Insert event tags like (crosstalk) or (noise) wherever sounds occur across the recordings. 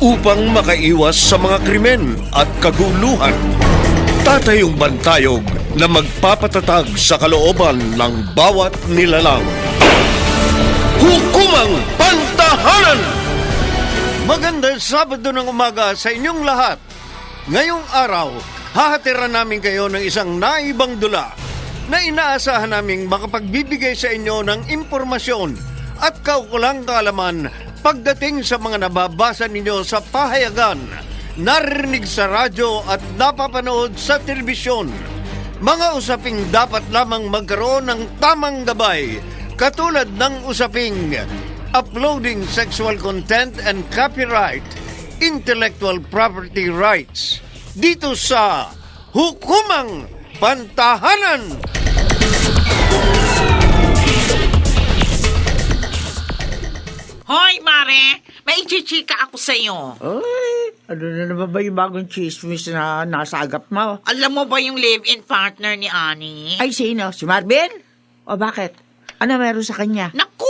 upang makaiwas sa mga krimen at kaguluhan. Tatayong bantayog na magpapatatag sa kalooban ng bawat nilalang. Hukumang Pantahanan! Magandang Sabado ng umaga sa inyong lahat. Ngayong araw, hahatiran namin kayo ng isang naibang dula na inaasahan naming makapagbibigay sa inyo ng impormasyon at kaukulang kaalaman pagdating sa mga nababasa ninyo sa pahayagan, narinig sa radyo at napapanood sa telebisyon. Mga usaping dapat lamang magkaroon ng tamang gabay katulad ng usaping uploading sexual content and copyright, intellectual property rights dito sa Hukumang Pantahanan! Hoy, Mare! May ichichika ako sa'yo. Ay, ano na naman ba yung bagong chismis na nasagap mo? Alam mo ba yung live-in partner ni Ani? Ay, sino? Si Marvin? O bakit? Ano meron sa kanya? Naku!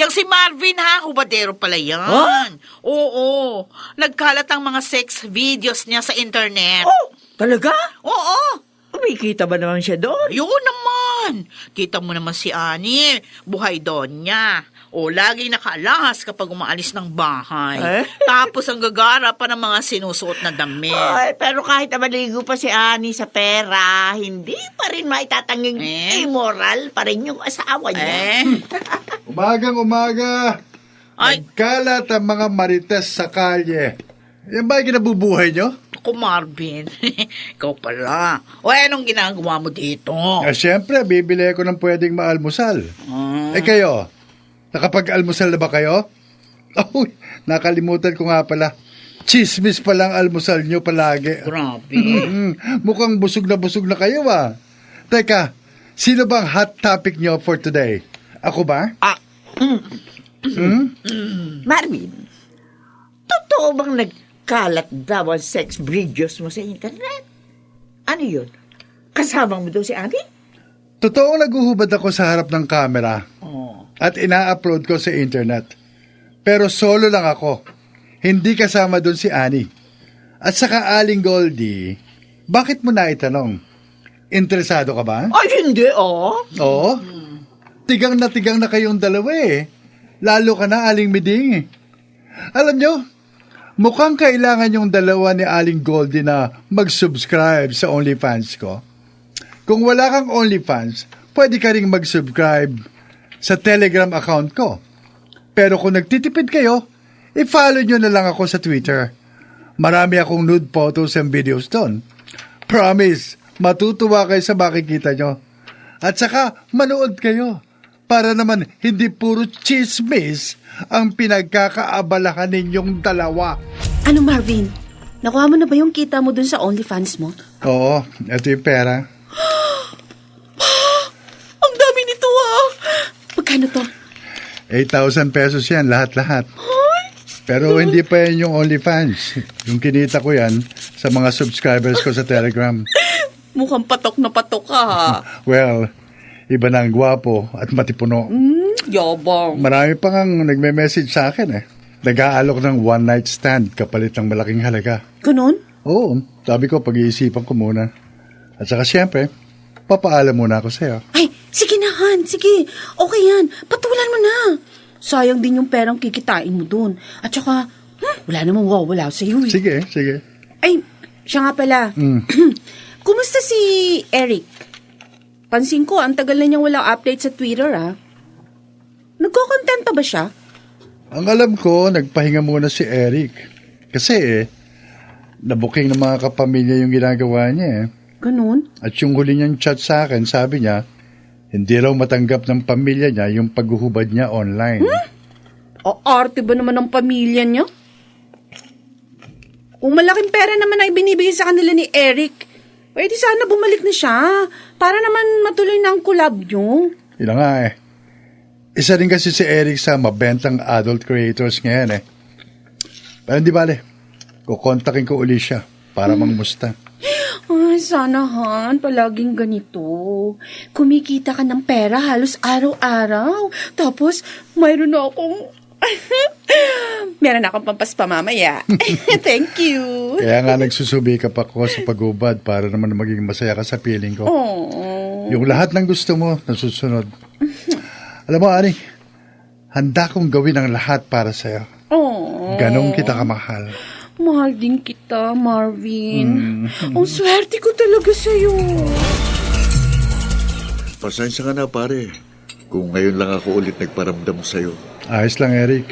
Yang si Marvin ha, hubadero pala yan. Huh? Oo. Nagkalat ang mga sex videos niya sa internet. Oh, talaga? Oo. Umikita ba naman siya doon? Yun naman. Kita mo naman si Ani. Buhay doon niya. O, laging nakaalahas kapag umaalis ng bahay. Eh? (laughs) Tapos ang gagara pa ng mga sinusuot na damit. Ay, pero kahit na maligo pa si Ani sa pera, hindi pa rin maitatanging Eh? immoral pa rin yung asawa niya. Eh? (laughs) Umagang umaga. Ay, Nagkalat ang mga marites sa kalye. Yan ba yung kinabubuhay nyo? Ako, Marvin. (laughs) Ikaw pala. O, eh, anong ginagawa mo dito? Eh, siyempre, bibili ko ng pwedeng maalmusal. Ah, Eh kayo, nakapag-almusal na ba kayo? (laughs) Uy, nakalimutan ko nga pala. Chismis pa lang almusal nyo palagi. grabe. (laughs) Mm, mukhang busog na busog na kayo ah. Teka, sino bang hot topic nyo for today? Ako ba? ah, Hmm? Marvin, totoo bang nagkalat daw ang sex videos mo sa internet? Ano yun? Kasama mo daw si Ani? Totoo naguhubad ako sa harap ng camera oh. at ina-upload ko sa internet. Pero solo lang ako. Hindi kasama doon si Annie. At saka Aling Goldie, bakit mo na itanong? Interesado ka ba? Ay, hindi, oh. Oo. Tigang na tigang na kayong dalawa eh. Lalo ka na Aling Miding. Alam nyo, mukhang kailangan yung dalawa ni Aling Goldie na mag-subscribe sa OnlyFans ko. Kung wala kang OnlyFans, pwede ka ring mag-subscribe sa Telegram account ko. Pero kung nagtitipid kayo, i-follow nyo na lang ako sa Twitter. Marami akong nude photos and videos doon. Promise, matutuwa kayo sa makikita nyo. At saka, manood kayo. Para naman hindi puro chismis ang pinagkakaabalahan ninyong dalawa. Ano Marvin? Nakuha mo na ba yung kita mo dun sa OnlyFans mo? Oo, ito yung pera. (gasps) Ang dami nito ah! Magkano to? 8,000 pesos yan, lahat-lahat. Pero hindi pa yan yung OnlyFans. Yung kinita ko yan sa mga subscribers ko sa Telegram. (laughs) Mukhang patok na patok ka. (laughs) Well, iba na ang gwapo at matipuno. Hmm, yabang. Marami pa ngang nagme-message sa akin eh. Nag-aalok ng one night stand kapalit ng malaking halaga. Ganon? Oo, sabi ko pag-iisipan ko muna. At saka siyempre, papaalam muna ako sa'yo. Ay, sige na Han, sige. Okay yan, patulan mo na. Sayang din yung perang kikitain mo dun. At saka, hmm, wala namang wawala sa'yo eh. Sige, sige. Ay, siya nga pala. Mm. (clears throat) Kumusta si Eric? Pansin ko, ang tagal na niyang walang update sa Twitter ah. Nagkokontenta ba siya? Ang alam ko, nagpahinga muna si Eric. Kasi eh, nabuking ng mga kapamilya yung ginagawa niya eh. Ganon? At yung huli niyang chat sa akin, sabi niya, hindi raw matanggap ng pamilya niya yung paghuhubad niya online. O arte ba naman ng pamilya niya? Kung malaking pera naman ang ibinibigay sa kanila ni Eric, pwede sana bumalik na siya para naman matuloy na ang collab nyo. Yun nga eh. Isa din kasi si Eric sa mabentang adult creators ngayon eh. Pero hindi bale, kukontakin ko uli siya para mangmusta. Ay, sana Han, palaging ganito. Kumikita ka ng pera halos araw-araw. Tapos, mayroon na akong... (laughs) Meron akong pampaspa mamaya. (laughs) Thank you. Kaya nga nagsusubikap ako sa pagubad para naman maging masaya ka sa piling ko. Oh. Yung lahat ng gusto mo, nasusunod. Alam mo, Ani, handa kong gawin ang lahat para sa'yo. Oh. Ganong kita kamahal. Mahal din kita, Marvin. Ang swerte ko talaga sa'yo. Pasensya ka na pare. Kung ngayon lang ako ulit nagparamdam sa'yo. Ayos lang, Eric.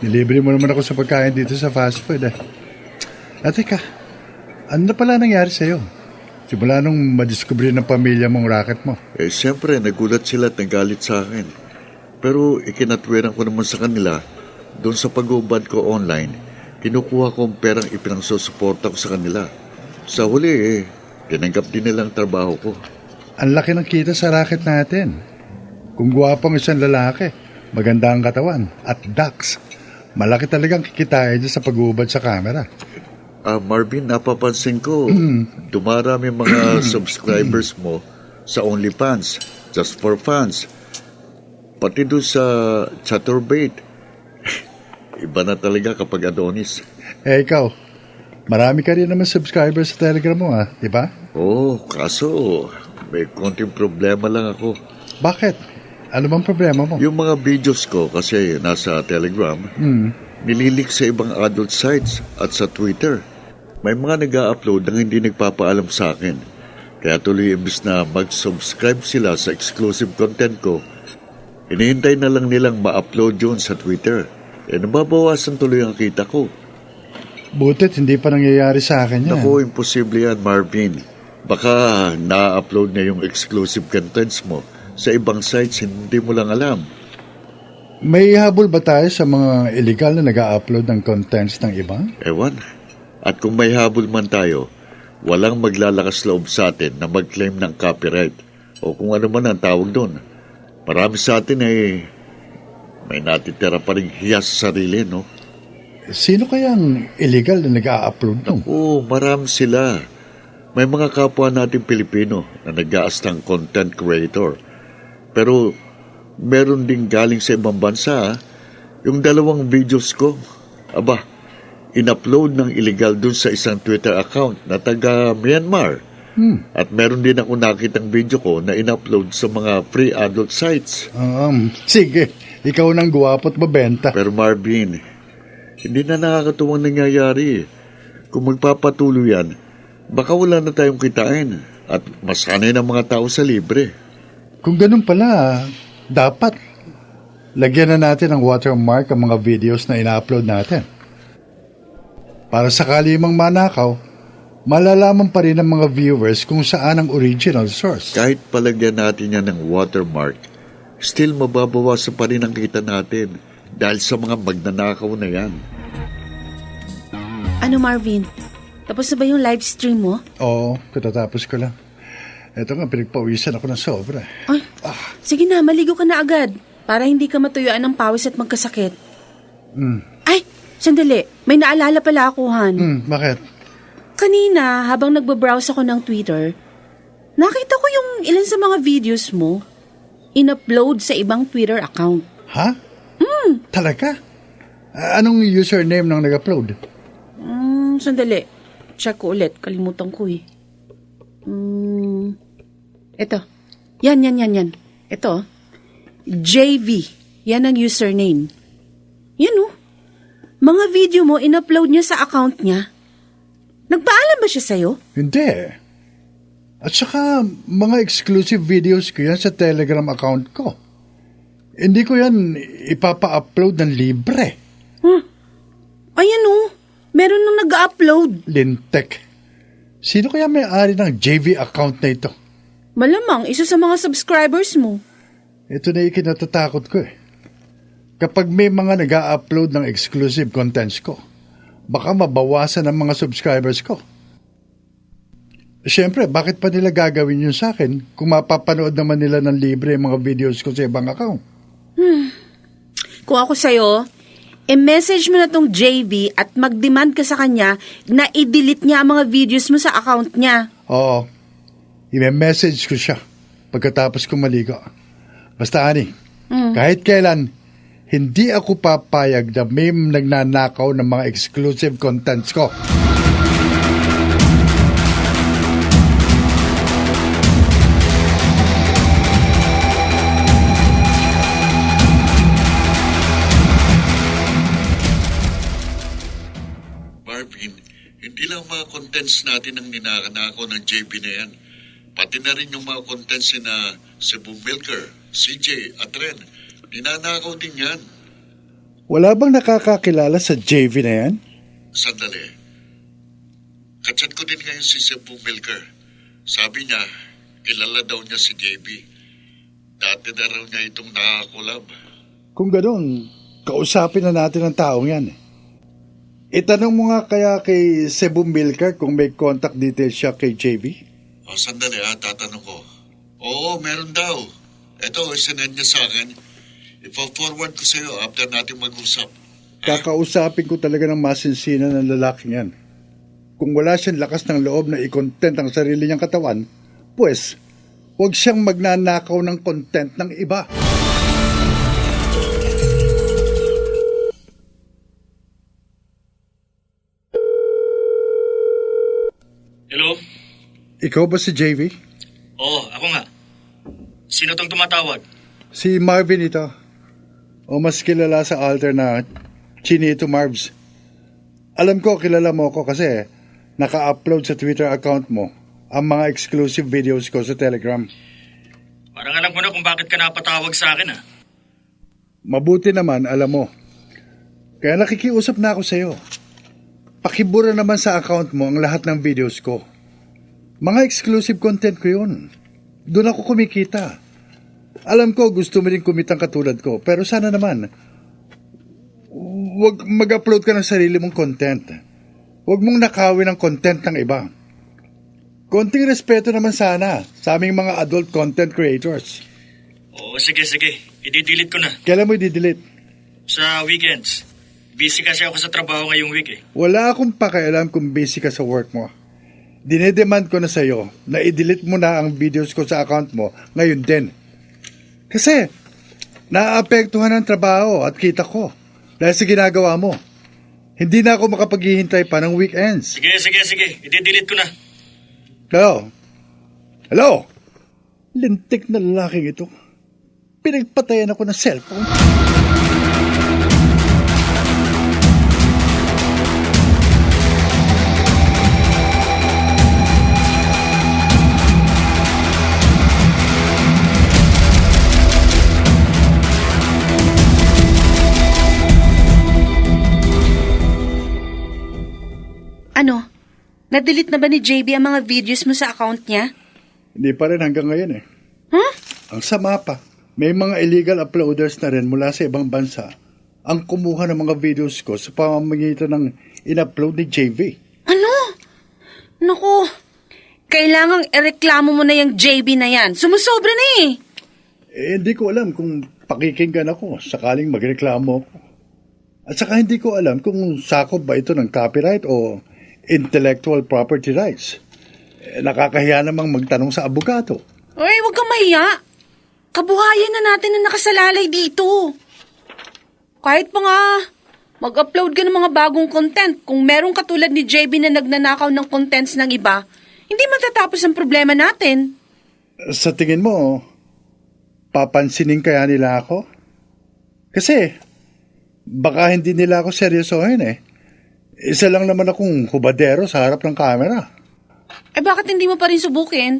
Nilibre mo naman ako sa pagkain dito sa fast food, eh. At teka, ano na pala nangyari sa'yo? Simula nung madiskubre ng pamilya mong racket mo. Eh siyempre, nagulat sila at nagalit sa akin. Pero ikinatwiran ko naman sa kanila, doon sa pag-ubad ko online, kinukuha ko ang perang ipinangsusuporta ko sa kanila. Sa huli eh, tinanggap din nila ang trabaho ko. Ang laki ng kita sa racket natin. Kung gwapang isang lalaki, maganda ang katawan, at ducks, malaki talagang kikitain niya sa pag-ubad sa camera. Ah, Marvin, napapansin ko, (clears throat) dumarami mga (clears throat) subscribers mo sa OnlyFans, Just for Fans. Pati doon sa Chaturbate. (laughs) Iba na talaga kapag Adonis. Eh ikaw, marami ka rin naman subscribers sa Telegram mo, ha? Di ba? Oh, kaso may konting problema lang ako. Bakit? Ano bang problema mo? Yung mga videos ko kasi nasa Telegram, nililik sa ibang adult sites at sa Twitter. May mga nag upload na hindi nagpapaalam sa akin. Kaya tuloy imbis na mag-subscribe sila sa exclusive content ko, inihintay na lang nilang ma-upload yun sa Twitter. Eh, nababawasan tuloy ang kita ko. Butit, hindi pa nangyayari sa akin yan. Naku, imposible yan, Marvin. Baka na-upload na yung exclusive contents mo sa ibang sites, hindi mo lang alam. May habol ba tayo sa mga illegal na nag upload ng contents ng iba? Ewan. At kung may habol man tayo, walang maglalakas loob sa atin na mag-claim ng copyright o kung ano man ang tawag doon. Marami sa atin ay may natitira pa rin hiya sa sarili, no? Sino kayang illegal na nag upload nung? Oo, marami sila. May mga kapwa natin Pilipino na nag-aastang content creator. Pero meron din galing sa ibang bansa. ah. Yung dalawang videos ko, aba, in-upload ng illegal dun sa isang Twitter account na taga Myanmar. At meron din ako nakitang video ko na in-upload sa mga free adult sites. Um, sige, ikaw nang guwapo't mabenta. Pero Marvin, hindi na nakakatuwang nangyayari. Kung magpapatuloy yan, baka wala na tayong kitain at masanay ng mga tao sa libre. Kung ganun pala, dapat lagyan na natin ng watermark ang mga videos na ina-upload natin. Para sakali mang manakaw, malalaman pa rin ng mga viewers kung saan ang original source. Kahit palagyan natin yan ng watermark, still mababawasan pa rin ang kita natin dahil sa mga magnanakaw na yan. Ano, Marvin? Tapos na ba yung live stream mo? Oo, katatapos ko lang. Ito nga, pinagpawisan ako ng sobra. Ay, sige na, maligo ka na agad. Para hindi ka matuyuan ng pawis at magkasakit. Ay, sandali. May naalala pala ako, Han. Hmm, bakit? Kanina, habang nagbabrowse ako ng Twitter, nakita ko yung ilan sa mga videos mo in-upload sa ibang Twitter account. Ha? Hmm. Talaga? Ah, Anong username ng nag-upload? Hmm, sandali. Check ko ulit. Kalimutan ko eh. Hmm, ito. Yan, yan, yan, yan. Ito. JV. Yan ang username. Yan oh. Mga video mo, in-upload niya sa account niya. Nagpaalam ba siya sa'yo? Hindi. At saka, mga exclusive videos ko yan sa Telegram account ko. Hindi ko yan ipapa-upload ng libre. Ayan oh. Meron nang nag-upload. Lintek. Sino kaya may-ari ng JV account na ito? Malamang, isa sa mga subscribers mo. Ito na yung kinatatakot ko eh. Kapag may mga nag upload ng exclusive contents ko, baka mabawasan ang mga subscribers ko. Siyempre, bakit pa nila gagawin yun sa akin kung mapapanood naman nila ng libre yung mga videos ko sa ibang account? Kung ako sa'yo, i-message mo na tong JV at mag-demand ka sa kanya na i-delete niya ang mga videos mo sa account niya. Oo, i-message ko siya pagkatapos ko maligo. Basta, Ani, kahit kailan, hindi ako papayag na may nagnanakaw ng mga exclusive contents ko. Marvin, hindi lang mga contents natin ang ninanakaw ng JB na yan. Pati na rin yung mga contents na Cebu Milker, CJ at Ren. Ninanakaw din yan. Wala bang nakakakilala sa JV na yan? Sandali. Kachat ko din ngayon si Cebu Milker. Sabi niya, kilala daw niya si JB. Dati na raw niya itong nakakulab. Kung ganoon, kausapin na natin ang taong yan. Itanong mo nga kaya kay Cebu Milker kung may contact details siya kay JV? O, sandali ha, tatanong ko. Oo, meron daw. Ito, isinend niya sa akin. Ipa-forward ko sa iyo after natin mag-usap. Kakausapin ko talaga ng masinsina ng lalaking yan. Kung wala siyang lakas ng loob na i-content ang sarili niyang katawan, pues, huwag siyang magnanakaw ng content ng iba. Ikaw ba si JV? Oo, ako nga. Sino tong tumatawag? Si Marvin ito. O mas kilala sa alter na Chinito Marvs. Alam ko kilala mo ko kasi naka-upload sa Twitter account mo ang mga exclusive videos ko sa Telegram. Parang alam ko na kung bakit ka napatawag sa akin ah. Mabuti naman, alam mo. Kaya nakikiusap na ako sa iyo. Pakibura naman sa account mo ang lahat ng videos ko. Mga exclusive content ko yun. Doon ako kumikita. Alam ko gusto mo rin kumitang katulad ko, pero sana naman, wag mag-upload ka ng sarili mong content. Huwag mong nakawin ang content ng iba. Konting respeto naman sana sa aming mga adult content creators. Oo, sige, sige. I-delete ko na. Kailan mo i-delete? Sa weekends. Busy kasi ako sa trabaho ngayong week eh. Wala akong pakialam kung busy ka sa work mo. Dinedemand ko na sa'yo na i-delete mo na ang videos ko sa account mo ngayon din. Kasi, naapektuhan ang trabaho at kita ko dahil sa ginagawa mo. Hindi na ako makapaghihintay pa ng weekends. Sige, sige, sige. I-delete ko na. Hello? Hello? Lintik na lalaking ito. Pinagpatayan ako ng cellphone. Na-delete na ba ni JB ang mga videos mo sa account niya? Hindi pa rin hanggang ngayon eh. Huh? Ang sama pa, may mga illegal uploaders na rin mula sa ibang bansa ang kumuha ng mga videos ko sa pamamagitan ng in-upload ni JV. Ano? Naku, kailangang ireklamo mo na yung JB na yan. Sumusobra na eh. Eh, hindi ko alam kung pakikinggan ako sakaling magreklamo ako. At saka hindi ko alam kung sakop ba ito ng copyright o intellectual property rights. Eh, nakakahiya namang magtanong sa abogado. Ay, huwag kang mahiya. Kabuhayan na natin na nakasalalay dito. Kahit pa nga, mag-upload ka ng mga bagong content. Kung merong katulad ni JB na nagnanakaw ng contents ng iba, hindi matatapos ang problema natin. Sa tingin mo, papansinin kaya nila ako? Kasi, baka hindi nila ako seryosohin eh. Isa lang naman akong hubadero sa harap ng camera. Eh bakit hindi mo pa rin subukin?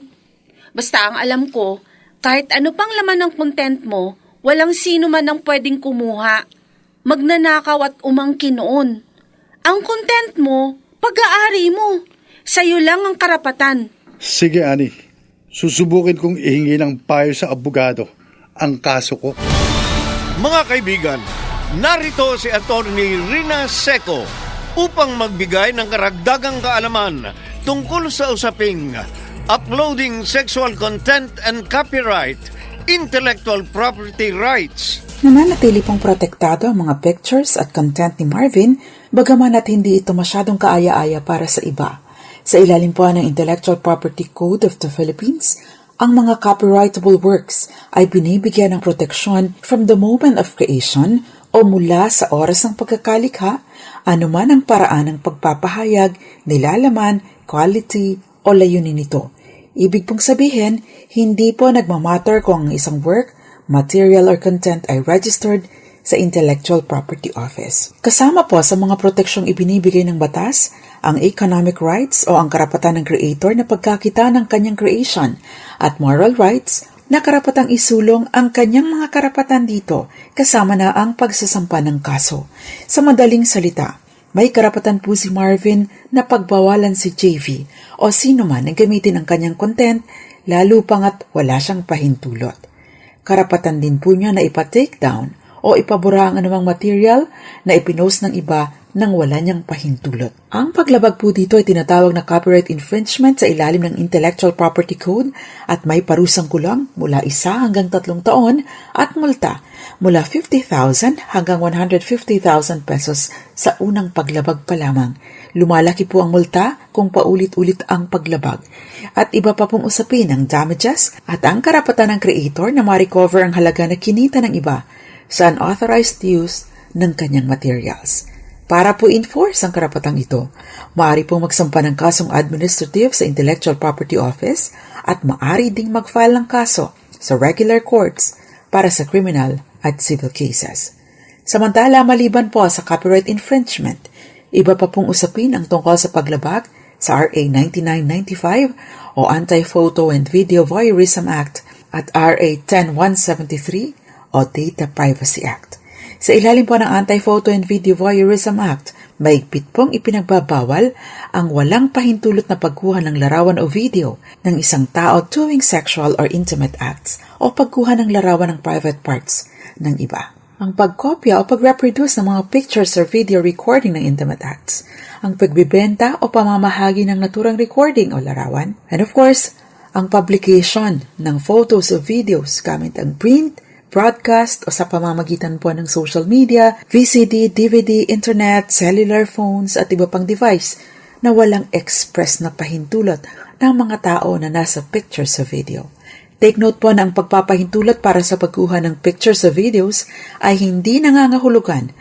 Basta ang alam ko, kahit ano pang laman ng content mo, walang sino man ang pwedeng kumuha. Magnanakaw at umangkin noon. Ang content mo, pag-aari mo. Sa'yo lang ang karapatan. Sige, Ani. Susubukin kong ihingi ng payo sa abogado ang kaso ko. Mga kaibigan, narito si Attorney Rina Seco upang magbigay ng karagdagang kaalaman tungkol sa usaping uploading sexual content and copyright, intellectual property rights, Nananatili pong protektado ang mga pictures at content ni Marvin bagaman at hindi ito masyadong kaaya-aya para sa iba. Sa ilalim po ng Intellectual Property Code of the Philippines, ang mga copyrightable works ay binibigyan ng proteksyon from the moment of creation o mula sa oras ng pagkakalikha, anuman ang paraan ng pagpapahayag, nilalaman, quality o layunin nito. Ibig pong sabihin, hindi po nagmamatter kung ang isang work, material or content ay registered sa Intellectual Property Office. Kasama po sa mga proteksyong ibinibigay ng batas ang economic rights o ang karapatan ng creator na pagkakita ng kanyang creation at moral rights na karapatang isulong ang kanyang mga karapatan dito kasama na ang pagsasampa ng kaso. Sa madaling salita, may karapatan po si Marvin na pagbawalan si JV o sino man na gamitin ang kanyang content lalo pangat wala siyang pahintulot. Karapatan din po niya na ipa-take down o ipabura ang anumang material na ipinost ng iba nang wala niyang pahintulot. Ang paglabag po dito ay tinatawag na copyright infringement sa ilalim ng Intellectual Property Code at may parusang kulang mula isa hanggang tatlong taon at multa mula 50,000 hanggang 150,000 pesos sa unang paglabag pa lamang. Lumalaki po ang multa kung paulit-ulit ang paglabag. At iba pa pong usapin ang damages at ang karapatan ng creator na ma-recover ang halaga na kinita ng iba sa unauthorized use ng kanyang materials. Para po enforce ang karapatang ito, maaari pong magsampa ng kasong administrative sa Intellectual Property Office at maaari ding mag-file ng kaso sa regular courts para sa criminal at civil cases. Samantala, maliban po sa copyright infringement, iba pa pong usapin ang tungkol sa paglabag sa RA 9995 o Anti-Photo and Video Voyeurism Act at RA 10173 o Data Privacy Act. Sa ilalim po ng Anti-Photo and Video Voyeurism Act, maigpit pong ipinagbabawal ang walang pahintulot na pagkuha ng larawan o video ng isang tao doing sexual or intimate acts o pagkuha ng larawan ng private parts ng iba. Ang pagkopya o pag-reproduce ng mga pictures or video recording ng intimate acts, ang pagbibenta o pamamahagi ng naturang recording o larawan, and of course, ang publication ng photos o videos gamit ang print, broadcast o sa pamamagitan po ng social media, VCD, DVD, internet, cellular phones at iba pang device na walang express na pahintulot ng mga tao na nasa picture sa video. Take note po na ang pagpapahintulot para sa pagkuha ng pictures sa videos ay hindi nangangahulugan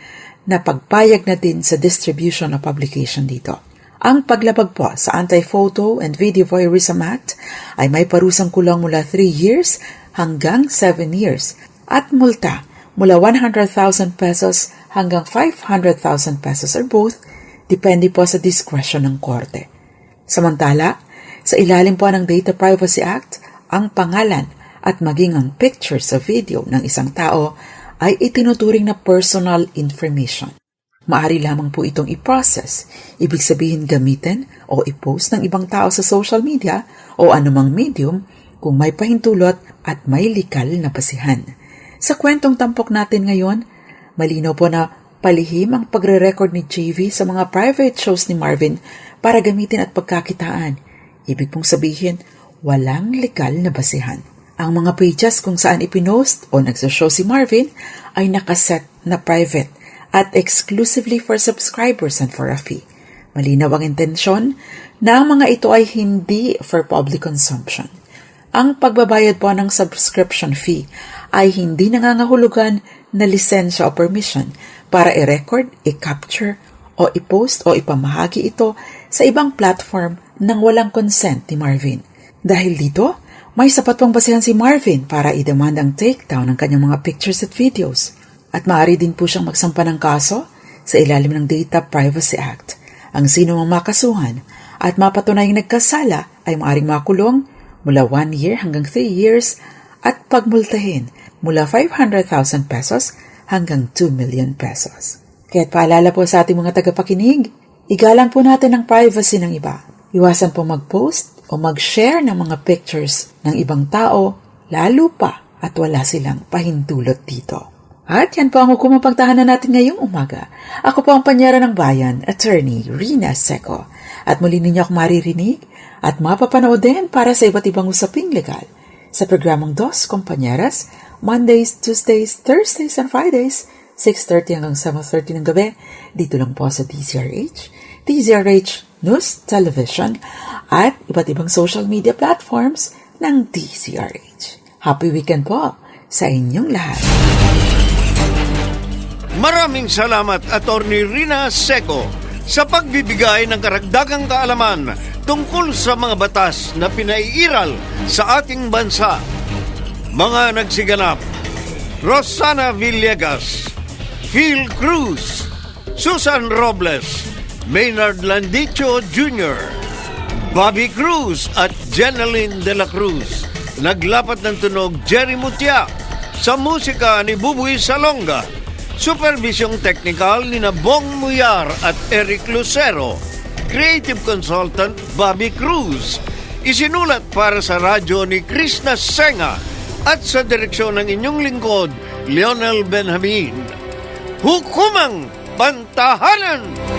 na pagpayag na din sa distribution o publication dito. Ang paglabag po sa Anti-Photo and Video Voyeurism Act ay may parusang kulang mula 3 years hanggang 7 years at multa mula 100,000 pesos hanggang 500,000 pesos or both, depende po sa discretion ng korte. Samantala, sa ilalim po ng Data Privacy Act, ang pangalan at maging ang picture sa video ng isang tao ay itinuturing na personal information. Maari lamang po itong i-process, ibig sabihin gamitin o i-post ng ibang tao sa social media o anumang medium kung may pahintulot at may likal na basihan. Sa kwentong tampok natin ngayon, malinaw po na palihim ang pagre-record ni JV sa mga private shows ni Marvin para gamitin at pagkakitaan. Ibig pong sabihin, walang legal na basihan. Ang mga pages kung saan ipinost o nagsashow si Marvin ay nakaset na private at exclusively for subscribers and for a fee. Malinaw ang intensyon na ang mga ito ay hindi for public consumption. Ang pagbabayad po ng subscription fee ay hindi nangangahulugan na lisensya o permission para i-record, i-capture, o i-post o ipamahagi ito sa ibang platform nang walang consent ni Marvin. Dahil dito, may sapat pang basihan si Marvin para i-demand ang takedown ng kanyang mga pictures at videos. At maaari din po siyang magsampa ng kaso sa ilalim ng Data Privacy Act. Ang sino mang makasuhan at mapatunayang nagkasala ay maaaring makulong mula 1 year hanggang 3 years at pagmultahin mula 500,000 pesos hanggang 2 million pesos. Kaya't paalala po sa ating mga tagapakinig, igalang po natin ang privacy ng iba. Iwasan po mag-post o mag-share ng mga pictures ng ibang tao, lalo pa at wala silang pahintulot dito. At yan po ang hukumang pagtahanan natin ngayong umaga. Ako po ang panyara ng bayan, Attorney Rina Seco. At muli ninyo ako maririnig at mapapanood din para sa iba't ibang usaping legal sa programang Dos Compañeras, Mondays, Tuesdays, Thursdays, and Fridays, 6.30 hanggang 7.30 ng gabi, dito lang po sa DZRH, DZRH News Television, at iba't ibang social media platforms ng DZRH. Happy weekend po sa inyong lahat. Maraming salamat, Attorney Rina Seco, sa pagbibigay ng karagdagang kaalaman tungkol sa mga batas na pinaiiral sa ating bansa. Mga nagsiganap, Rosana Villegas, Phil Cruz, Susan Robles, Maynard Landicho Jr., Bobby Cruz at Jeneline De La Cruz. Naglapat ng tunog Jerry Mutia sa musika ni Bubuy Salonga. Supervisyong technical ni na Bong Muyar at Eric Lucero. Creative consultant Bobby Cruz. Isinulat para sa radyo ni Krishna Senga at sa direksyon ng inyong lingkod, Lionel Benjamin. Hukumang Pantahanan!